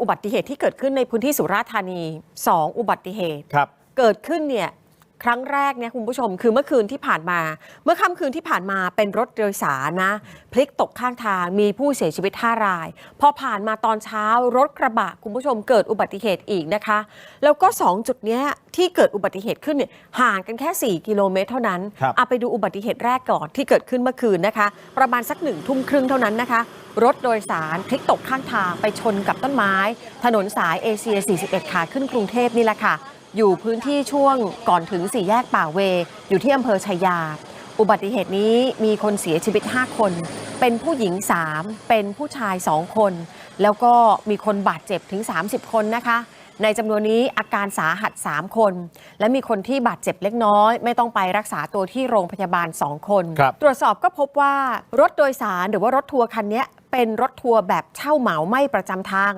อุบัติเหตุที่เกิดขึ้นในพื้นที่สุราษฎร์ธานี 2 อุบัติเหตุครับ เกิดขึ้นเนี่ยครั้งแรกเนี่ยคุณผู้ชมคือเมื่อคืนที่ผ่านมา เมื่อค่ำคืนที่ผ่านมาเป็นรถโดยสารนะพลิกตกข้างทางมีผู้เสียชีวิต5ราย พอผ่านมาตอนเช้ารถกระบะคุณผู้ชมเกิดอุบัติเหตุอีกนะคะ แล้วก็ 2 จุดเนี้ยที่เกิดอุบัติเหตุขึ้นเนี่ยห่างกันแค่ 4 กิโลเมตรเท่านั้นครับเอาไปดูอุบัติเหตุแรกก่อนที่เกิดขึ้นเมื่อคืนนะคะ ประมาณสักหนึ่งทุ่มครึ่งเท่านั้นนะคะ รถโดยสารพลิกตกข้างทางไปชนกับต้นไม้ ถนนสายเอเชีย 41 ขาขึ้นกรุงเทพนี่แหละค่ะ อยู่พื้นที่ช่วงก่อนถึงสี่แยกป่าเว อยู่ที่อำเภอชัยยา อุบัติเหตุนี้มีคนเสียชีวิต 5 คน เป็นผู้หญิง 3 เป็นผู้ชาย 2 คน แล้วก็มีคนบาดเจ็บถึง 30 คนนะคะในจำนวนนี้อาการสาหัส 3 คน และมีคนที่บาดเจ็บเล็กน้อย ไม่ต้องไปรักษาตัวที่โรงพยาบาล 2 คนครับตรวจสอบก็พบว่ารถโดยสารหรือว่ารถทัวร์คันนี้ เป็นรถทัวร์แบบเช่าเหมาไม่ประจำทาง